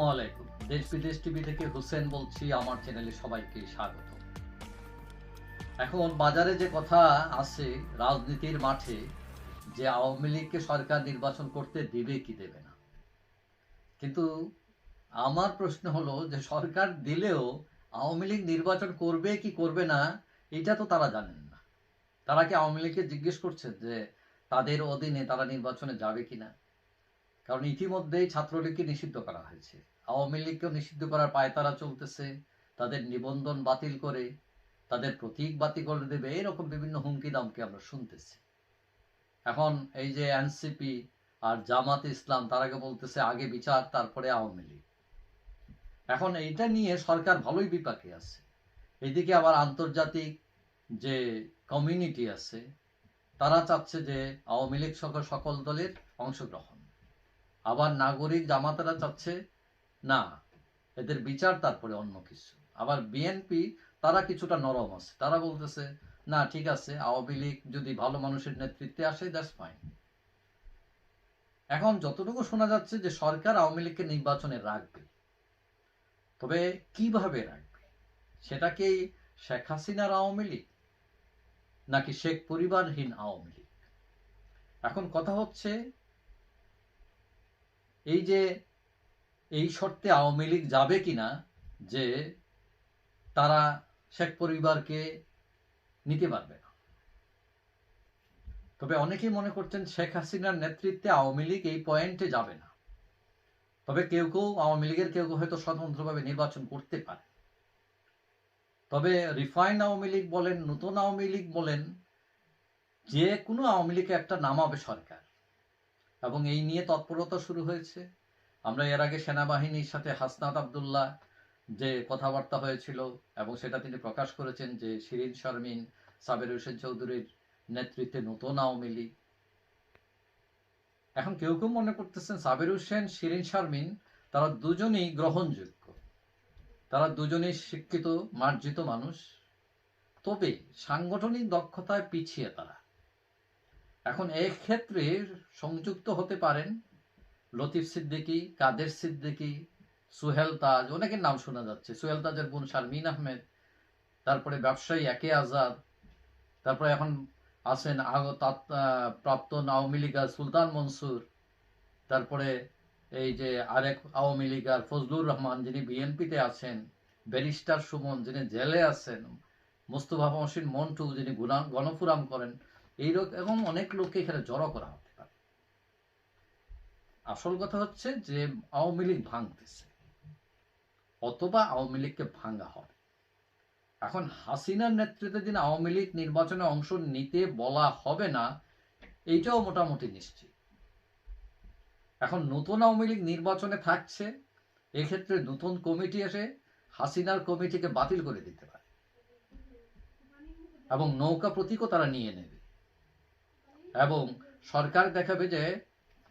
আলাইকুম। দেশ বিদেশ টিভি থেকে হোসেন বলছি, আমার চ্যানেলে সবাইকে স্বাগত। এখন বাজারে যে কথা আছে রাজনীতির মাঠে, যে আওয়ামী লীগকে সরকার নির্বাচন করতে কি দেবে না? কিন্তু আমার প্রশ্ন হলো যে, সরকার দিলেও আওয়ামী লীগ নির্বাচন করবে কি করবে না, এটা তো তারা জানেন না। তারা কি আওয়ামী লীগকে জিজ্ঞেস করছে যে, তাদের অধীনে তারা নির্বাচনে যাবে কিনা? কারণ ইতিমধ্যেই ছাত্রলীগকে নিষিদ্ধ করা হয়েছে। আওয়ামী লীগকেও নিষিদ্ধ করার পায়তারা চলতেছে, তাদের নিবন্ধন বাতিল করে, তাদের প্রতীক বাতিল করে দেবে, এরকম বিভিন্ন হুমকি দামকে আমরা শুনতেছি। এখন এই যে এনসিপি আর জামাত ইসলাম তারাকে বলতেছে আগে বিচার, তারপরে আওয়ামী লীগ। এখন এইটা নিয়ে সরকার ভালোই বিপাকে আছে। এদিকে আবার আন্তর্জাতিক যে কমিউনিটি আছে, তারা চাচ্ছে যে আওয়ামী লীগ সকল সকল দলের অংশগ্রহণ। আবার নাগরিক জামাতারা চাচ্ছে, না, এদের বিচার তারপরে অন্য কিছু। আবার বিএনপি তারা কিছুটা নরম আছে। তারা বলতেছে, না, ঠিক আছে, আওয়ামী লীগ যদি ভালো মানুষের নেতৃত্বে আসে দ্যাটস ফাইন এখন যতটুকু শোনা যাচ্ছে যে সরকার আওয়ামী লীগকে নির্বাচনে রাখবে। তবে কীভাবে রাখবে? সেটা কি শেখ হাসিনার আওয়ামী লীগ, নাকি শেখ পরিবারহীন আওয়ামী লীগ? এখন কথা হচ্ছে এই যে, এই শর্তে আওয়ামী লীগ যাবে কিনা, যে তারা শেখ পরিবারকে নিতে পারবে না। তবে অনেকেই মনে করছেন শেখ হাসিনার নেতৃত্বে আওয়ামী লীগ এই পয়েন্টে যাবে না। তবে কেউ কেউ, আওয়ামী লীগের কেউ কেউ হয়তো স্বতন্ত্রভাবে নির্বাচন করতে পারে। তবে রিফাইন আওয়ামী লীগ বলেন, নতুন আওয়ামী লীগ বলেন, যে কোনো আওয়ামী লীগকে একটা নামাবে সরকার। এবং এই নিয়ে তৎপরতা শুরু হয়েছে। আমরা এর আগে সেনাবাহিনীর সাথে হাসনাত আবদুল্লাহ যে কথাবার্তা হয়েছিল এবং সেটা তিনি প্রকাশ করেছেন যে শিরিন শারমিন, সাবের হোসেন চৌধুরীর নেতৃত্বে নতুন আওয়ামী লীগ। এখন কেউ কেউ মনে করতেছেন সাবের হোসেন, শিরিন শারমিন, তারা দুজনেই গ্রহণযোগ্য। তারা দুজনেই শিক্ষিত, মার্জিত মানুষ। তবে সাংগঠনিক দক্ষতায় পিছিয়ে তারা। এখন এই ক্ষেত্রে সংযুক্ত হতে পারেন লতিফ সিদ্দিকী, কাদের সিদ্দিকী, সুহেল তাজ, অনেকের নাম শোনা যাচ্ছে। সুহেল তাজের বোন শারমিন আহমেদ, তারপরে ব্যবসায়ী একে আজাদ, তারপরে এখন আছেন তাত- আওয়ামী লীগার সুলতান মনসুর, তারপরে এই যে আরেক আওয়ামী লীগার ফজলুর রহমান যিনি বিএনপিতে আছেন, ব্যারিস্টার সুমন যিনি জেলে আছেন, মোস্তফা মহসিন মন্টু যিনি গুনা- গণফুরাম করেন এইরকম অনেক লোককে এখানে জড়ো করা হতে পারে। আসল কথা হচ্ছে যে, আওয়ামী লীগ ভাঙতেছে, অথবা আওয়ামী লীগকে ভাঙা হবে। এখন হাসিনার নেতৃত্বে দিন আওয়ামী লীগ নির্বাচনে অংশ নিতে বলা হবে না, এইটাও মোটামুটি নিশ্চিত। এখন নতুন আওয়ামী লীগ নির্বাচনে থাকছে, এক্ষেত্রে নতুন কমিটি এসে হাসিনার কমিটিকে বাতিল করে দিতে পারে। এবং নৌকা প্রতীকও তারা নিয়ে নেবে। এবং সরকার দেখাবে যে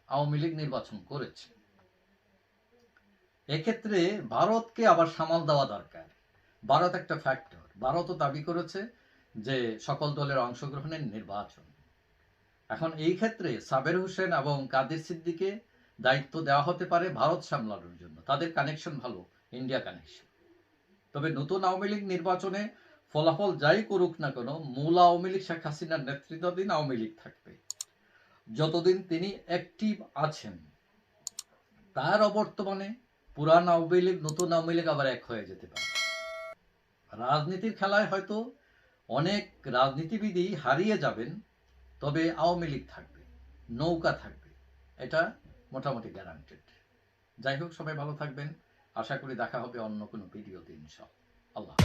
আওয়ামী লীগ নির্বাচন করেছে। এক্ষেত্রে ভারতকে আবার সামাল দেওয়া দরকার। ভারত একটা ফ্যাক্টর ভারতও দাবি করেছে যে সকল দলের অংশগ্রহণের নির্বাচন। এখন এই ক্ষেত্রে সাবের হোসেন এবং কাদের সিদ্দিকে দায়িত্ব দেওয়া হতে পারে ভারত সামলানোর জন্য। তাদের কানেকশন ভালো ইন্ডিয়া কানেকশন তবে নতুন আওয়ামী লীগ নির্বাচনে ফলাফল যাই করুক না কেন, মূল আওয়ামী লীগ, শেখ হাসিনার নেতৃত্বাধীন আওয়ামী লীগ থাকবে। যতদিন তিনি অ্যাক্টিভ আছেন, তার অবর্তমানে পুরান আওয়ামী লীগ, নতুন আওয়ামী লীগ আবার এক হয়ে যেতে পারে। রাজনীতির খেলায় হয়তো অনেক রাজনীতিবিদই হারিয়ে যাবেন, তবে আওয়ামী লীগ থাকবে, নৌকা থাকবে, এটা মোটামুটি গ্যারান্টেড যাই হোক, সবাই ভালো থাকবেন। আশা করি দেখা হবে অন্য কোনো ভিডিওতে ইনশাআল্লাহ। আল্লাহ।